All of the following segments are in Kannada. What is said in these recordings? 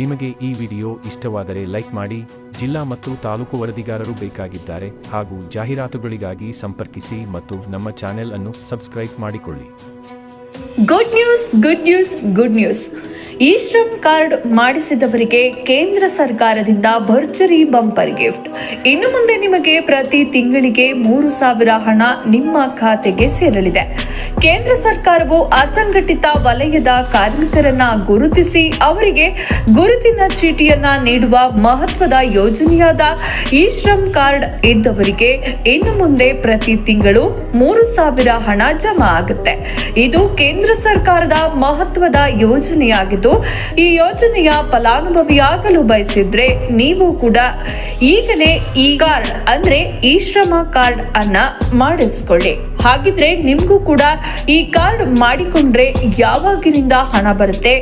ನಿಮಗೆ ಈ ವಿಡಿಯೋ ಇಷ್ಟವಾದರೆ ಲೈಕ್ ಮಾಡಿ, ಜಿಲ್ಲಾ ಮತ್ತು ತಾಲೂಕು ವರದಿಗಾರರು ಬೇಕಾಗಿದ್ದಾರೆ ಹಾಗೂ ಜಾಹೀರಾತುಗಳಿಗಾಗಿ ಸಂಪರ್ಕಿಸಿ ಮತ್ತು ನಮ್ಮ ಚಾನೆಲ್ ಅನ್ನು ಸಬ್ಸ್ಕ್ರೈಬ್ ಮಾಡಿಕೊಳ್ಳಿ. Good news good news good news ಈ ಶ್ರಮ್ ಕಾರ್ಡ್ ಮಾಡಿಸಿದವರಿಗೆ ಕೇಂದ್ರ ಸರ್ಕಾರದಿಂದ ಭರ್ಜರಿ ಬಂಪರ್ ಗಿಫ್ಟ್. ಇನ್ನು ಮುಂದೆ ನಿಮಗೆ ಪ್ರತಿ ತಿಂಗಳಿಗೆ ಮೂರು ಸಾವಿರ ಹಣ ನಿಮ್ಮ ಖಾತೆಗೆ ಸೇರಲಿದೆ. ಕೇಂದ್ರ ಸರ್ಕಾರವು ಅಸಂಘಟಿತ ವಲಯದ ಕಾರ್ಮಿಕರನ್ನ ಗುರುತಿಸಿ ಅವರಿಗೆ ಗುರುತಿನ ಚೀಟಿಯನ್ನ ನೀಡುವ ಮಹತ್ವದ ಯೋಜನೆಯಾದ ಈ ಶ್ರಮ್ ಕಾರ್ಡ್ ಇದ್ದವರಿಗೆ ಇನ್ನು ಮುಂದೆ ಪ್ರತಿ ತಿಂಗಳು ಮೂರು ಸಾವಿರ ಹಣ ಜಮಾ ಆಗುತ್ತೆ. ಇದು ಕೇಂದ್ರ ಸರ್ಕಾರದ ಮಹತ್ವದ ಯೋಜನೆಯಾಗಿದ್ದು ಈ ಯೋಜನೆಯ ಫಲಾನುಭವಿಯಾಗಲು ಬಯಸಿದ್ರೆ ನೀವು ಕೂಡ ಈಗಲೇ ಈ ಕಾರ್ಡ್, ಅಂದ್ರೆ ಈ ಶ್ರಮ ಕಾರ್ಡ್ ಅನ್ನ ಮಾಡಿಸ್ಕೊಳ್ಳಿ. ಹಾಗಿದ್ರೆ ನಿಮ್ಗೂ ಕೂಡ ಈ ಕಾರ್ಡ್ ಮಾಡಿಕೊಂಡ್ರೆ ಯಾವಾಗಿನಿಂದ ಹಣ ಬರುತ್ತೆ,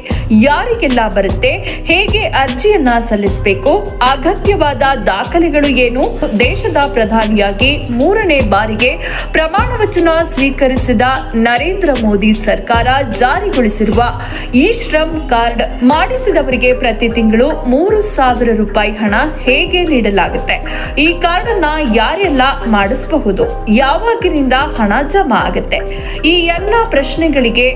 ಯಾರಿಗೆಲ್ಲ ಬರುತ್ತೆ, ಹೇಗೆ ಅರ್ಜಿಯನ್ನ ಸಲ್ಲಿಸಬೇಕು, ಅಗತ್ಯವಾದ ದಾಖಲೆಗಳು ಏನು, ದೇಶದ ಪ್ರಧಾನಿಯಾಗಿ ಮೂರನೇ ಬಾರಿಗೆ ಪ್ರಮಾಣ ವಚನ ಸ್ವೀಕರಿಸಿದ ನರೇಂದ್ರ ಮೋದಿ ಸರ್ಕಾರ ಜಾರಿಗೊಳಿಸಿರುವ ಈ ಶ್ರಮ್ ಕಾರ್ಡ್ ಮಾಡಿಸಿದವರಿಗೆ ಪ್ರತಿ ತಿಂಗಳು ಮೂರು ಸಾವಿರ ರೂಪಾಯಿ ಹಣ ಹೇಗೆ ನೀಡಲಾಗುತ್ತೆ? ಈ ಕಾರ್ಡ್ ಅನ್ನ ಯಾರೆಲ್ಲ ಮಾಡಿಸಬಹುದು? ಯಾವಾಗಿನಿಂದ ಹಣ ಜಮಾ ಆಗುತ್ತೆ? ಈ ಎಲ್ಲ ಪ್ರಶ್ನೆಗಳಿಗೆ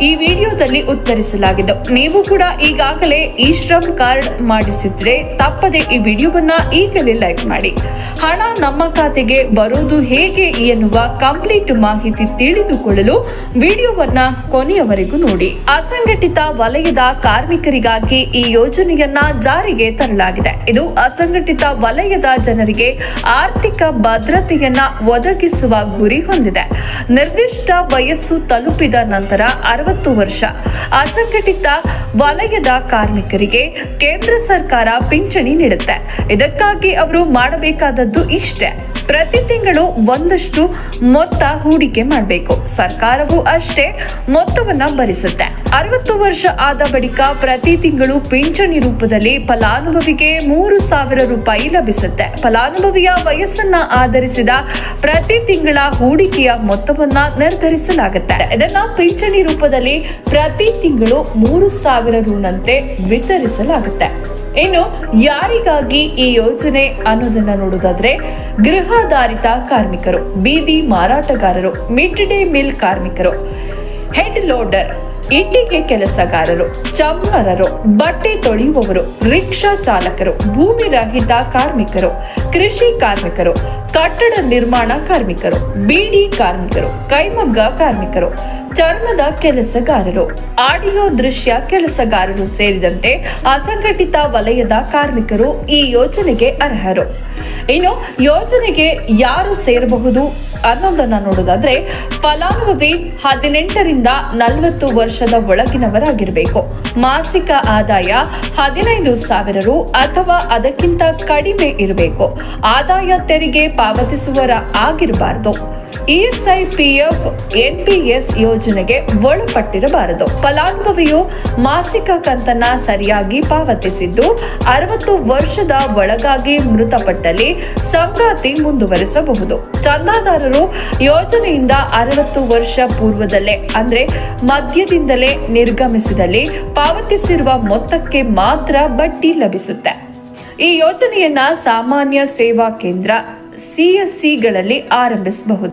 ಈ ವಿಡಿಯೋದಲ್ಲಿ ಉತ್ತರಿಸಲಾಗಿದೆ. ನೀವು ಕೂಡ ಈಗಾಗಲೇ ಈ ಶ್ರಮ್ ಕಾರ್ಡ್ ಮಾಡಿಸಿದ್ರೆ ತಪ್ಪದೆ ಈ ವಿಡಿಯೋವನ್ನ ಈಗಲೇ ಲೈಕ್ ಮಾಡಿ. ಹಣ ನಮ್ಮ ಖಾತೆಗೆ ಬರೋದು ಹೇಗೆ ಎನ್ನುವ ಕಂಪ್ಲೀಟ್ ಮಾಹಿತಿ ತಿಳಿದುಕೊಳ್ಳಲು ವಿಡಿಯೋವನ್ನ ಕೊನೆಯವರೆಗೂ ನೋಡಿ. ಅಸಂಘಟಿತ ವಲಯದ ಕಾರ್ಮಿಕರಿಗಾಗಿ ಈ ಯೋಜನೆಯನ್ನ ಜಾರಿಗೆ ತರಲಾಗಿದೆ. ಇದು ಅಸಂಘಟಿತ ವಲಯದ ಜನರಿಗೆ ಆರ್ಥಿಕ ಭದ್ರತೆಯನ್ನ ಒದಗಿಸುವ ಗುರಿ ಹೊಂದಿದೆ. ನಿರ್ದಿಷ್ಟ ವಯಸ್ಸು ತಲುಪಿದ ನಂತರ ಅರವತ್ತು ವರ್ಷ. ಅಸಂಘಟಿತ ವಲಯದ ಕಾರ್ಮಿಕರಿಗೆ ಕೇಂದ್ರ ಸರ್ಕಾರ ಪಿಂಚಣಿ ನೀಡುತ್ತೆ. ಇದಕ್ಕಾಗಿ ಅವರು ಮಾಡಬೇಕಾದದ್ದು ಇಷ್ಟೇ. ಪ್ರತಿ ತಿಂಗಳು ಒಂದಷ್ಟು ಮೊತ್ತ ಹೂಡಿಕೆ ಮಾಡಬೇಕು. ಸರ್ಕಾರವು ಅಷ್ಟೇ ಮೊತ್ತವನ್ನ ಭರಿಸುತ್ತೆ. ಅರವತ್ತು ವರ್ಷ ಆದ ಬಳಿಕ ಪ್ರತಿ ತಿಂಗಳು ಪಿಂಚಣಿ ರೂಪದಲ್ಲಿ ಫಲಾನುಭವಿಗೆ ಮೂರು ಸಾವಿರ ರೂಪಾಯಿ ಲಭಿಸುತ್ತೆ. ಫಲಾನುಭವಿಯ ವಯಸ್ಸನ್ನ ಆಧರಿಸಿದ ಪ್ರತಿ ತಿಂಗಳ ಹೂಡಿಕೆಯ ಮೊತ್ತವನ್ನ ನಿರ್ಧರಿಸಲಾಗುತ್ತೆ. ಇದನ್ನ ಪಿಂಚಣಿ ರೂಪದಲ್ಲಿ ಪ್ರತಿ ತಿಂಗಳು ಮೂರು ಸಾವಿರ ರೂನಂತೆ ವಿತರಿಸಲಾಗುತ್ತೆ. ಇನ್ನು ಯಾರಿಗಾಗಿ ಈ ಯೋಜನೆ ಅನ್ನೋದನ್ನ ನೋಡೋದಾದ್ರೆ ಗೃಹಾಧಾರಿತ ಕಾರ್ಮಿಕರು, ಬೀದಿ ಮಾರಾಟಗಾರರು, ಮಿಡ್ ಡೇ ಮಿಲ್ ಕಾರ್ಮಿಕರು, ಹೆಡ್ ಲೋಡರ್ ಇಟ್ಟಿಗೆ ಕೆಲಸಗಾರರು ಚಮ್ಮರರು ಬಟ್ಟೆ ತೊಳೆಯುವವರು, ರಿಕ್ಷಾ ಚಾಲಕರು, ಭೂಮಿ ರಹಿತ ಕಾರ್ಮಿಕರು, ಕೃಷಿ ಕಾರ್ಮಿಕರು, ಕಟ್ಟಡ ನಿರ್ಮಾಣ ಕಾರ್ಮಿಕರು, ಬೀಡಿ ಕಾರ್ಮಿಕರು, ಕೈಮಗ್ಗ ಕಾರ್ಮಿಕರು, ಚರ್ಮದ ಕೆಲಸಗಾರರು, ಆಡಿಯೋ ದೃಶ್ಯ ಕೆಲಸಗಾರರು ಸೇರಿದಂತೆ ಅಸಂಘಟಿತ ವಲಯದ ಕಾರ್ಮಿಕರು ಈ ಯೋಜನೆಗೆ ಅರ್ಹರು. ಇನ್ನು ಯೋಜನೆಗೆ ಯಾರು ಸೇರಬಹುದು ಅನ್ನೋದನ್ನ ನೋಡೋದಾದ್ರೆ ಫಲಾನುಭವಿ ಹದಿನೆಂಟರಿಂದ ನಲವತ್ತು ವರ್ಷದ ಒಳಗಿನವರಾಗಿರಬೇಕು. ಮಾಸಿಕ ಆದಾಯ ಹದಿನೈದು ಸಾವಿರ ರು ಅಥವಾ ಅದಕ್ಕಿಂತ ಕಡಿಮೆ ಇರಬೇಕು. ಆದಾಯ ತೆರಿಗೆ ಪಾವತಿಸುವರ ಆಗಿರಬಾರದು. ಇಎಸ್ಐ ಪಿಎಫ್ ಎನ್ಪಿಎಸ್ ಯೋಜನೆಗೆ ಒಳಪಟ್ಟಿರಬಾರದು. ಫಲಾನುಭವಿಯು ಮಾಸಿಕ ಕಂತನ್ನ ಸರಿಯಾಗಿ ಪಾವತಿಸಿದ್ದು, ಅರವತ್ತು ವರ್ಷದ ಒಳಗಾಗಿ ಮೃತಪಟ್ಟಲ್ಲಿ ಸಂಗಾತಿ ಮುಂದುವರಿಸಬಹುದು. ಚಂದಾದಾರರು ಯೋಜನೆಯಿಂದ ಅರವತ್ತು ವರ್ಷ ಪೂರ್ವದಲ್ಲೇ, ಅಂದ್ರೆ ಮಧ್ಯದಿಂದಲೇ ನಿರ್ಗಮಿಸಿದಲ್ಲಿ ಪಾವತಿಸಿರುವ ಮೊತ್ತಕ್ಕೆ ಮಾತ್ರ ಬಡ್ಡಿ ಲಭಿಸುತ್ತೆ. ಈ ಯೋಜನೆಯನ್ನ ಸಾಮಾನ್ಯ ಸೇವಾ ಕೇಂದ್ರ ಸಿಎಸ್ಸಿಗಳಲ್ಲಿ ಆರಂಭಿಸಬಹುದು.